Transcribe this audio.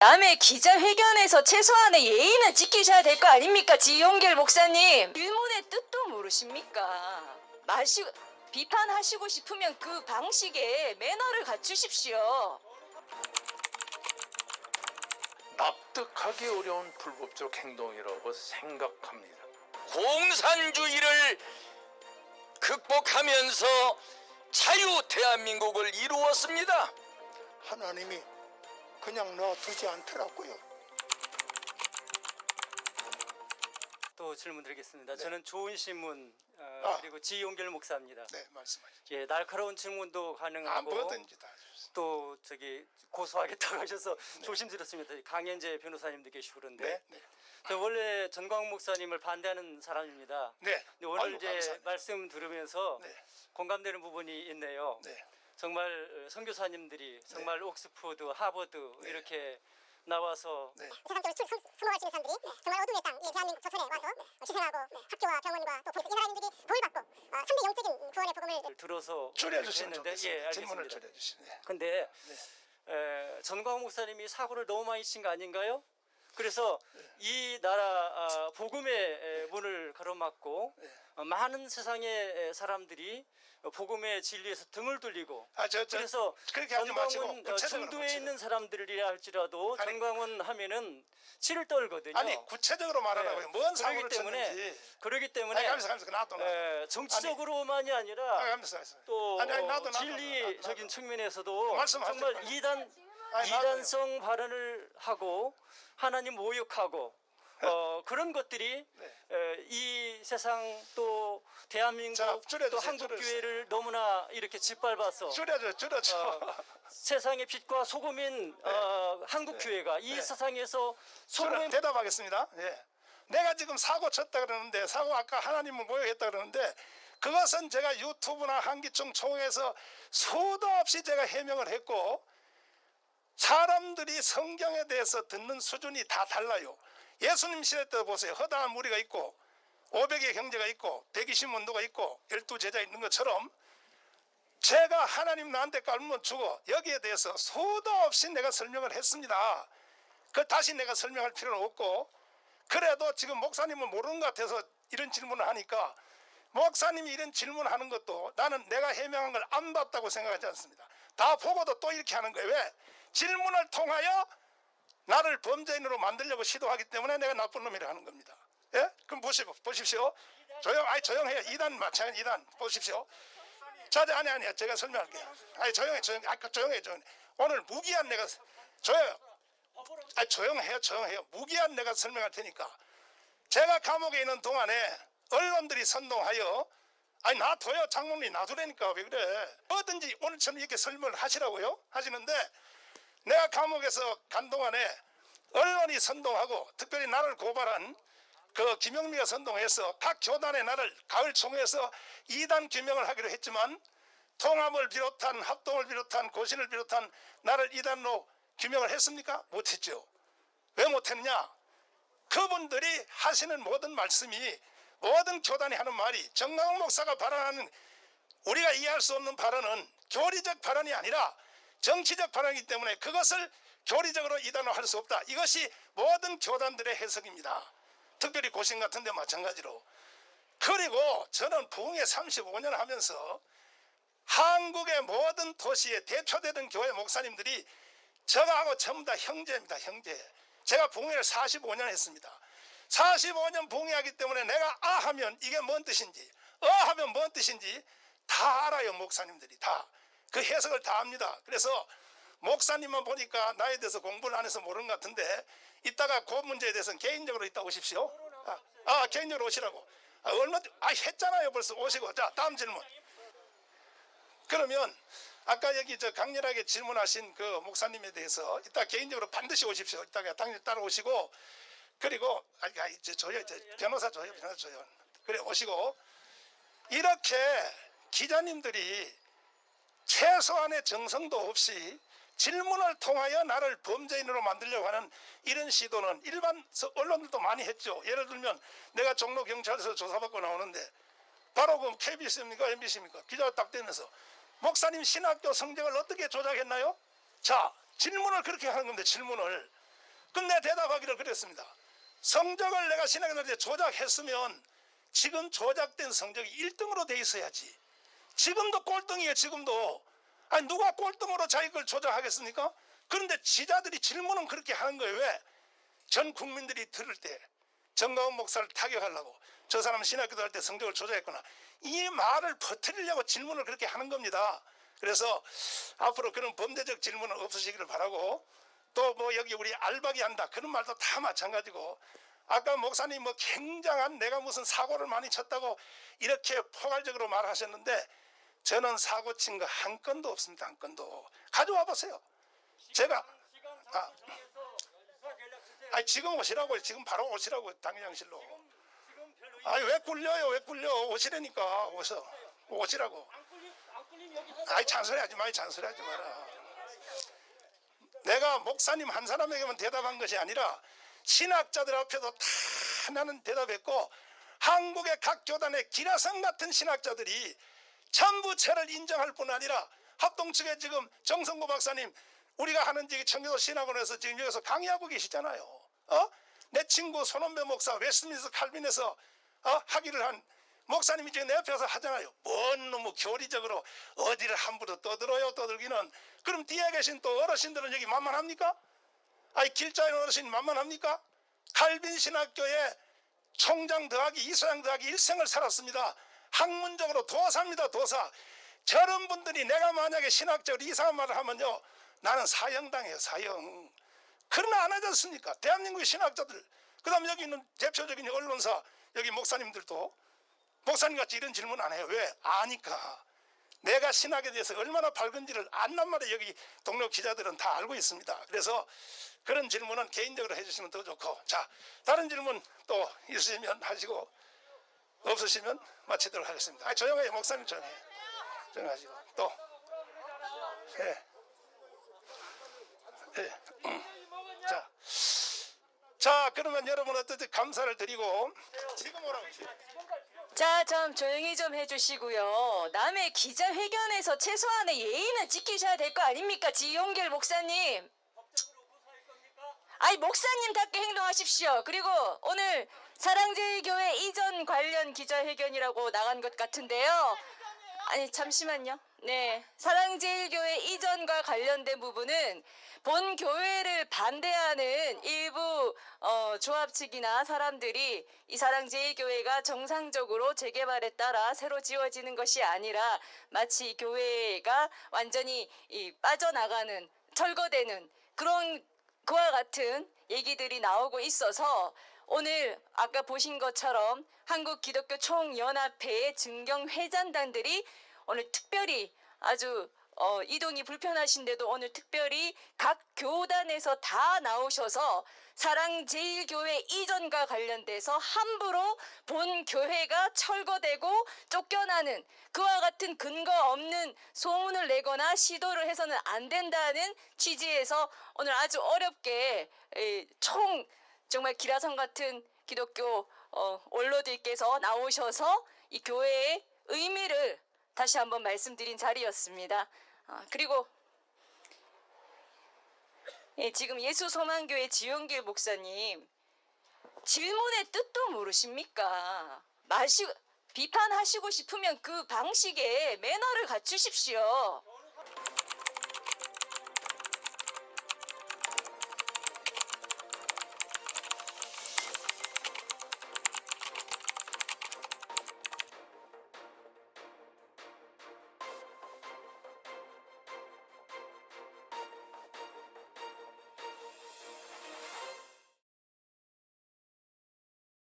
남의 기자회견에서 최소한의 예의는 지키셔야 될 거 아닙니까? 지용길 목사님. 질문의 뜻도 모르십니까? 마시 비판하시고 싶으면 그 방식에 매너를 갖추십시오. 납득하기 어려운 불법적 행동이라고 생각합니다. 공산주의를 극복하면서 자유 대한민국을 이루었습니다. 하나님이 그냥 놔두지 않더라고요. 또 질문 드리겠습니다. 저는 좋은 신문 어, 아. 그리고 지용길 목사입니다. 네, 말씀하시죠. 예, 날카로운 질문도 아, 가능하고 뭐든지 다 해주세요. 또 저기 고소하겠다고 하셔서 조심스럽습니다. 강현재 변호사님도 계시고 그런데 네, 네. 저 원래 전광 목사님을 반대하는 사람입니다. 네. 근데 오늘 아이고, 이제 감사합니다. 말씀 들으면서 네. 공감되는 부분이 있네요. 네. 정말 어, 선교사님들이 정말 옥스퍼드, 하버드 이렇게 나와서 네. 세상적으로 수- 수- 숨어갈 수 있는 사람들이 정말 어둠의 땅, 이 대한민국 조선에 와서 희생하고 학교와 병원과 또 police 이 나라님들이 도움을 받고 어, 3대 영적인 구원의 복음을 들어서 줄여주시면 했는데, 좋겠습니다. 예, 질문을 알겠습니다. 줄여주시면. 네. 근데 에, 전광훈 목사님이 사고를 너무 많이 친 거 아닌가요? 그래서 이 나라 아, 복음의 에, 문을 가로막고 어, 많은 세상의 에, 사람들이 어, 복음의 진리에서 등을 돌리고 아, 저, 저, 그래서 전광훈 어, 구체적으로 중도에. 있는 사람들이라 할지라도 아니, 전광훈 하면은 치를 떨거든요. 아니 구체적으로 말하라고요. 네. 뭔 사고를 때문에 쳤는지. 그러기 때문에 아니, 감사, 감사. 나도 나도. 에, 정치적으로만이 아니라 아, 감사, 감사. 또 아니, 아니, 나도, 어, 나도, 진리적인 나도, 나도. 측면에서도 말씀하세요, 정말 빨리. 이단 아니, 이단성 발언을 하고 하나님 모욕하고 어, 그런 것들이 네. 에, 이 세상 또 대한민국 자, 줄여주세요, 또 한국 줄여주세요. 교회를 너무나 이렇게 짓밟아서 줄여줘, 줄여줘. 어, 세상의 빛과 소금인 어, 한국 교회가 이 네. 세상에서 소금의 대답하겠습니다. 예. 내가 지금 사고 쳤다 그러는데 사고 아까 하나님을 모욕했다 그러는데 그것은 제가 유튜브나 한기총 총회에서 수도 없이 제가 해명을 했고 사람들이 성경에 대해서 듣는 수준이 다 달라요. 예수님 시대 때 보세요. 허다한 무리가 있고 500의 경제가 있고 120문도가 있고 12제자 있는 것처럼 제가 하나님 나한테 깔면 주고 여기에 대해서 수도 없이 내가 설명을 했습니다. 그 다시 내가 설명할 필요는 없고 그래도 지금 목사님은 모르는 것 같아서 이런 질문을 하니까 목사님이 이런 질문하는 것도 나는 내가 해명한 걸 안 봤다고 생각하지 않습니다. 다 보고도 또 이렇게 하는 거예요. 왜? 질문을 통하여 나를 범죄인으로 만들려고 시도하기 때문에 내가 나쁜 놈이라 하는 겁니다. 예? 그럼 보십시오. 보십시오. 조용, 아니 조용해요. 이단 마찬가지 이단 보십시오. 자, 아니 아니야. 제가 설명할게요. 아니 조용해, 조용. 아까 조용해, 조용. 오늘 무기한 내가 조용. 아니 조용해요, 조용해요. 무기한 내가 설명할 테니까. 제가 감옥에 있는 동안에 언론들이 선동하여 아니 놔둬요 장모님 놔두라니까 왜 그래 뭐든지 오늘처럼 이렇게 설명을 하시라고요 하시는데 내가 감옥에서 간 동안에 언론이 선동하고 특별히 나를 고발한 그 김영미가 선동해서 각 교단의 나를 가을 총회에서 이단 규명을 하기로 했지만 통합을 비롯한 합동을 비롯한 고신을 비롯한 나를 이단으로 규명을 했습니까? 못했죠. 왜 못했느냐? 그분들이 하시는 모든 말씀이 모든 교단이 하는 말이 정강 목사가 발언하는 우리가 이해할 수 없는 발언은 교리적 발언이 아니라 정치적 발언이기 때문에 그것을 교리적으로 이단화 할 수 없다. 이것이 모든 교단들의 해석입니다. 특별히 고신 같은 데 마찬가지로. 그리고 저는 부흥회 35년 하면서 한국의 모든 도시에 대표되는 교회 목사님들이 저하고 전부 다 형제입니다. 형제. 제가 부흥회를 45년 했습니다. 45년 부흥회하기 때문에 내가 아 하면 이게 뭔 뜻인지 어 하면 뭔 뜻인지 다 알아요. 목사님들이 다. 그 해석을 다 합니다. 그래서 목사님만 보니까 나에 대해서 공부를 안 해서 모르는 것 같은데 이따가 그 문제에 대해서는 개인적으로 이따 오십시오. 아, 아, 개인적으로 오시라고. 아, 얼마 아 했잖아요. 벌써 오시고. 자 다음 질문. 그러면 아까 여기 저 강렬하게 질문하신 그 목사님에 대해서 이따 개인적으로 반드시 오십시오. 이따가 당연히 따라오시고 그리고 아니 저 저요 저 변호사 저요 변호사 저요. 그래 오시고 이렇게 기자님들이 최소한의 정성도 없이 질문을 통하여 나를 범죄인으로 만들려고 하는 이런 시도는 일반 서- 언론들도 많이 했죠. 예를 들면 내가 종로 경찰서 조사받고 나오는데 바로 그 KBS입니까 MBC입니까 기자가 딱 되면서 목사님 신학교 성적을 어떻게 조작했나요? 자 질문을 그렇게 하는 건데 질문을 내가 대답하기를 그랬습니다. 성적을 내가 신학년한테 조작했으면 지금 조작된 성적이 1등으로 돼 있어야지. 지금도 꼴등이에요, 지금도. 아니, 누가 꼴등으로 자기 걸 조작하겠습니까? 그런데 지자들이 질문은 그렇게 하는 거예요. 왜? 전 국민들이 들을 때 정가은 목사를 타격하려고 저 사람 신학교도 할 때 성적을 조작했구나. 이 말을 퍼뜨리려고 질문을 그렇게 하는 겁니다. 그래서 앞으로 그런 범죄적 질문은 없으시기를 바라고 또 뭐 여기 우리 알박이 한다 그런 말도 다 마찬가지고 아까 목사님 뭐 굉장한 내가 무슨 사고를 많이 쳤다고 이렇게 포괄적으로 말하셨는데 저는 사고 친 거 한 건도 없습니다. 한 건도. 가져와 보세요. 제가 아, 아니 지금 오시라고 지금 바로 오시라고 당회장실로. 아니 왜 굴려요? 왜 굴려? 오시라니까. 오셔. 오시라고. 아이 잔소리 하지 마. 잔소리 하지 마라. 내가 목사님 한 사람에게만 대답한 것이 아니라 신학자들 앞에도 다 나는 대답했고 한국의 각 교단의 기라성 같은 신학자들이 전부 저를 인정할 뿐 아니라 합동 측에 지금 정성구 박사님 우리가 하는 저기 청교도 신학원에서 지금 여기서 강의하고 계시잖아요. 어? 내 친구 손원배 목사 웨스트민스 칼빈에서 어? 학위를 한 목사님이 지금 내 옆에서 하잖아요. 뭔 놈의 교리적으로 어디를 함부로 떠들어요 떠들기는. 그럼 뒤에 계신 또 어르신들은 여기 만만합니까? 아니 길자인 어르신 만만합니까? 칼빈 신학교에 총장 더하기 이소양 더하기 일생을 살았습니다. 학문적으로 도사입니다 도사. 저런 분들이 내가 만약에 신학적으로 이상한 말을 하면요 나는 사형당해요 사형. 그러나 안 하지 않습니까? 대한민국의 신학자들 그 다음에 여기 있는 대표적인 언론사 여기 목사님들도 목사님같이 이런 질문 안 해요. 왜? 아니까. 내가 신학에 대해서 얼마나 밝은지를 안단 말이에요. 여기 동료 기자들은 다 알고 있습니다. 그래서 그런 질문은 개인적으로 해주시면 더 좋고 자 다른 질문 또 있으시면 하시고 없으시면 마치도록 하겠습니다. 아, 조용해요. 목사님 조용해요. 조용하시고 또 예. 예. 음. 자, 자 그러면 여러분 어떻게 감사를 드리고 지금 오라고 자, 좀 조용히 좀 해주시고요. 남의 기자회견에서 최소한의 예의는 지키셔야 될 거 아닙니까? 지용길 목사님. 아니, 목사님답게 행동하십시오. 그리고 오늘 사랑제일교회 이전 관련 기자회견이라고 나간 것 같은데요. 아니, 잠시만요. 네. 사랑제일교회 이전과 관련된 부분은 본 교회를 반대하는 일부 어, 조합 측이나 사람들이 이 사랑제일교회가 정상적으로 재개발에 따라 새로 지어지는 것이 아니라 마치 이 교회가 완전히 이 빠져나가는 철거되는 그런 그와 같은 얘기들이 나오고 있어서 오늘 아까 보신 것처럼 한국 기독교 총연합회의 증경 회장단들이 오늘 특별히 아주 어, 이동이 불편하신데도 오늘 특별히 각 교단에서 다 나오셔서 사랑제일교회 이전과 관련돼서 함부로 본 교회가 철거되고 쫓겨나는 그와 같은 근거 없는 소문을 내거나 시도를 해서는 안 된다는 취지에서 오늘 아주 어렵게 에, 총 정말 기라성 같은 기독교 어, 원로들께서 나오셔서 이 교회의 의미를 다시 한번 말씀드린 자리였습니다. 아, 그리고 예, 지금 예수 소망교회 지용길 목사님 질문의 뜻도 모르십니까? 마시 비판하시고 싶으면 그 방식에 매너를 갖추십시오.